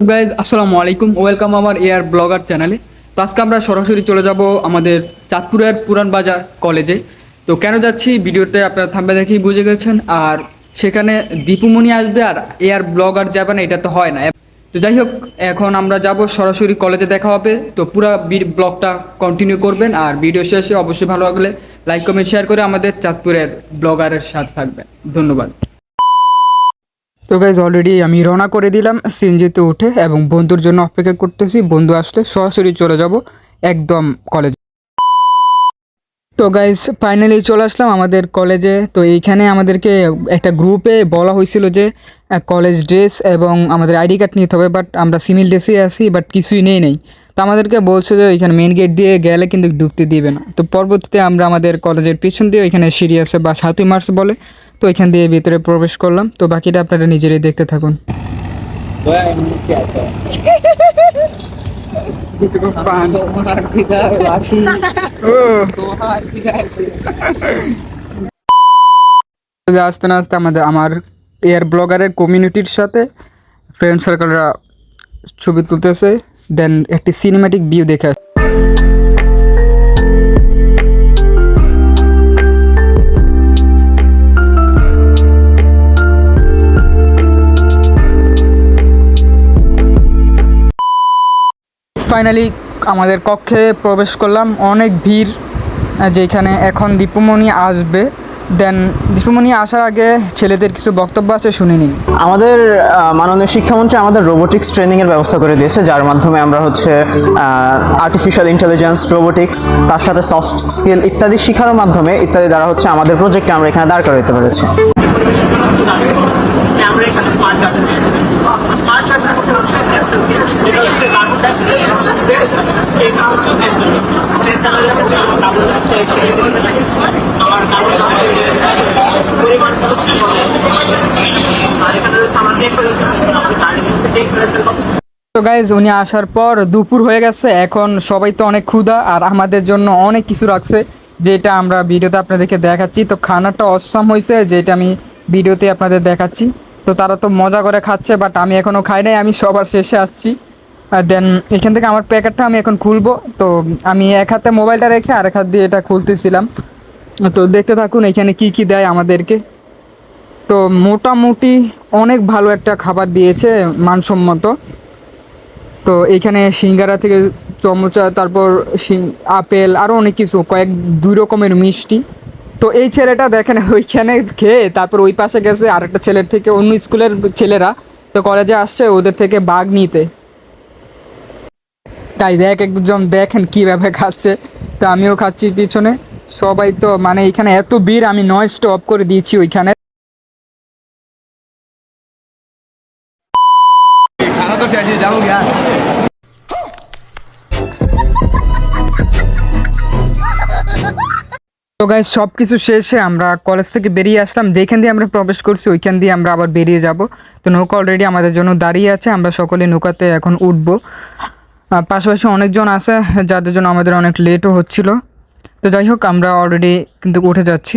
Guys আসসালামু আলাইকুম। Welcome আমার এয়ার ব্লগার চ্যানেলে তো আজকে আমরা সরাসরি চলে যাব আমাদের চাঁদপুরের পুরান বাজার কলেজে তো কেন যাচ্ছি? ভিডিওতে আপনারা থাম্বে দেখেই বুঝে গেছেন। আর সেখানে দীপুমণি আসবে আর এয়ার ব্লগার যাবে না, এটা তো হয় না। তো যাই হোক, এখন আমরা যাব সরাসরি কলেজে দেখা হবে। তো পুরো ব্লগটা কন্টিনিউ করবেন। আর ভিডিও শেষে অবশ্যই ভালো লাগলে লাইক কমেন্ট শেয়ার করে আমাদের চাঁদপুরের ব্লগারের সাথে থাকবেন। ধন্যবাদ। তো গাইজ অলরেডি আমি রওনা করে দিলাম সিএনজিতে উঠে এবং বন্ধুর জন্য অপেক্ষা করতেছি। বন্ধু আসলে সরাসরি চলে যাব একদম কলেজে তো গাইজ ফাইনালি চলে আসলাম আমাদের কলেজে তো এইখানে আমাদেরকে একটা গ্রুপে বলা হয়েছিল যে কলেজ ড্রেস এবং আমাদের আইডি কার্ড নিতে হবে বাট আমরা সিমিল ড্রেসে আছি বাট কিছুই নেই নেই। তো আমাদেরকে বলছে যে ওইখানে মেন গেট দিয়ে গেলে কিন্তু ঢুকতে দিবে না। তো পরবর্তীতে আমরা আমাদের কলেজের পিছন দিয়ে ওইখানে সিঁড়ি আছে বা সাতই মার্চ বলে, তো এখান দিয়ে ভিতরে প্রবেশ করলাম। তো বাকিটা আপনারা নিজেরাই দেখতে থাকুন। আস্তে আস্তে আমাদের আমার এয়ার ব্লগারের কমিউনিটির সাথে ফ্রেন্ড সার্কেলরা ছবি তুলতেছে। দেন একটি সিনেম্যাটিক ভিউ দেখে ফাইনালি আমাদের কক্ষে প্রবেশ করলাম। অনেক ভিড় যেখানে এখন দীপুমণি আসবে। দেন দীপুমণি আসার আগে ছেলেদের কিছু বক্তব্য আছে শুনে নিন। আমাদের মাননীয় শিক্ষামন্ত্রী আমাদের রোবোটিক্স ট্রেনিংয়ের ব্যবস্থা করে দিয়েছে যার মাধ্যমে আমরা হচ্ছে আর্টিফিশিয়াল ইন্টেলিজেন্স রোবোটিক্স তার সাথে সফট স্কিল ইত্যাদি শেখার মাধ্যমে ইত্যাদি দ্বারা হচ্ছে আমাদের প্রজেক্টে আমরা এখানে দাঁড় করাতে পেরেছি। আমরা এখানে স্মার্ট কার্ড স্মার্ট কার্ড করতে হচ্ছে যেটা হচ্ছে কার্বন ডাইঅক্সাইড এটা হচ্ছে পেন্সিল চিন্তা করলে হচ্ছে আমার কার্বন ডাইঅক্সাইড আমার কার্বন ডাইঅক্সাইড পরিমাণটা হচ্ছে কম। আর এখানে হচ্ছে আমার টেক করে আমাদের গাড়ি টেক করে তো গাইজ উনি আসার পর দুপুর হয়ে গেছে। এখন সবাই তো অনেক ক্ষুধা আর আমাদের জন্য অনেক কিছু রাখছে, যেটা আমরা ভিডিওতে আপনাদেরকে দেখাচ্ছি। তো খানাটা অসম হয়েছে, যেটা আমি ভিডিওতে আপনাদের দেখাচ্ছি। তো তারা তো মজা করে খাচ্ছে বাট আমি এখনও খাই নাই, আমি সবার শেষে আসছি। দেন এখান থেকে আমার প্যাকেটটা আমি এখন খুলবো। তো আমি এক হাতে মোবাইলটা রেখে আর এক হাত দিয়ে এটা খুলতেছিলাম। তো দেখতে থাকুন এখানে কি কি দেয় আমাদেরকে। তো মোটামুটি অনেক ভালো একটা খাবার দিয়েছে, মানসম্মত। তো এইখানে সিঙ্গারা থেকে চমচা, তারপর আপেল আরও অনেক কিছু, কয়েক দুই রকমের মিষ্টি। তো এই ছেলেটা দেখেন, ওইখানে খেয়ে তারপর ওই পাশে গেছে আরেকটা ছেলের থেকে, অন্য স্কুলের ছেলেরা। তো কলেজে আসছে, ওদের থেকে বাঘ নিতে। তাই দেখ একজন দেখেন কীভাবে খাচ্ছে। তো আমিও খাচ্ছি পিছনে। সবাই তো মানে এখানে এত ভিড়, আমি নয় স্টপ করে দিয়েছি ওইখানে। তো গাইজ সব কিছু শেষে আমরা কলেজ থেকে বেরিয়ে আসলাম। যেখান দিয়ে আমরা প্রবেশ করছি ওইখান দিয়ে আমরা আবার বেরিয়ে যাব। তো নৌকা অলরেডি আমাদের জন্য দাঁড়িয়ে আছে আমরা সকলে নৌকাতে এখন উঠবো। পাশাপাশি অনেকজন আছে যাদের জন্য আমাদের অনেক লেটও হচ্ছিল। তো যাই হোক আমরা অলরেডি কিন্তু উঠে যাচ্ছি।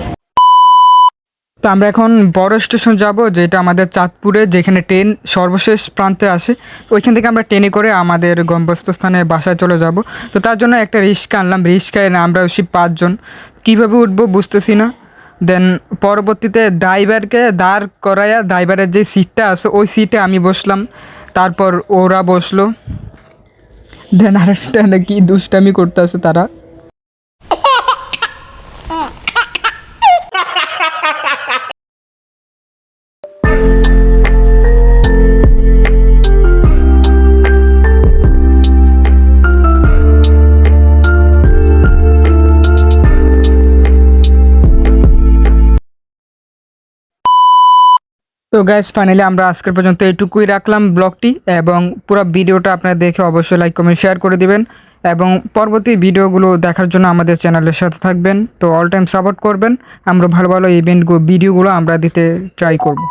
তো আমরা এখন বড় স্টেশন যাব, যেটা আমাদের চাঁদপুরে, যেখানে ট্রেন সর্বশেষ প্রান্তে আসে। ওইখান থেকে আমরা ট্রেনে করে আমাদের গন্তব্যস্থানে বাসায় চলে যাব। তো তার জন্য একটা রিক্সা আনলাম। রিক্সায় আমরা ওই পাঁচজন। কীভাবে উঠবো বুঝতেছি না। দেন পরবর্তীতে ড্রাইভারকে দাঁড় করাইয়া ড্রাইভারের যে সিটটা আছে, ওই সিটে আমি বসলাম। তারপর ওরা বসল। দেন আরেকটা নাকি দুষ্টামি করতেছে তারা। গাইজ ফাইনালি আমরা আজকের পর্যন্ত এইটুকুই রাখলাম ব্লগটি এবং পুরো ভিডিওটা আপনারা দেখে অবশ্যই লাইক কমেন্ট শেয়ার করে দিবেন এবং পরবর্তী ভিডিওগুলো দেখার জন্য আমাদের চ্যানেলের সাথে থাকবেন। তো অল টাইম সাপোর্ট করবেন। আমরা ভালো ভালো ইভেন্ট ভিডিওগুলো আমরা দিতে ট্রাই করব।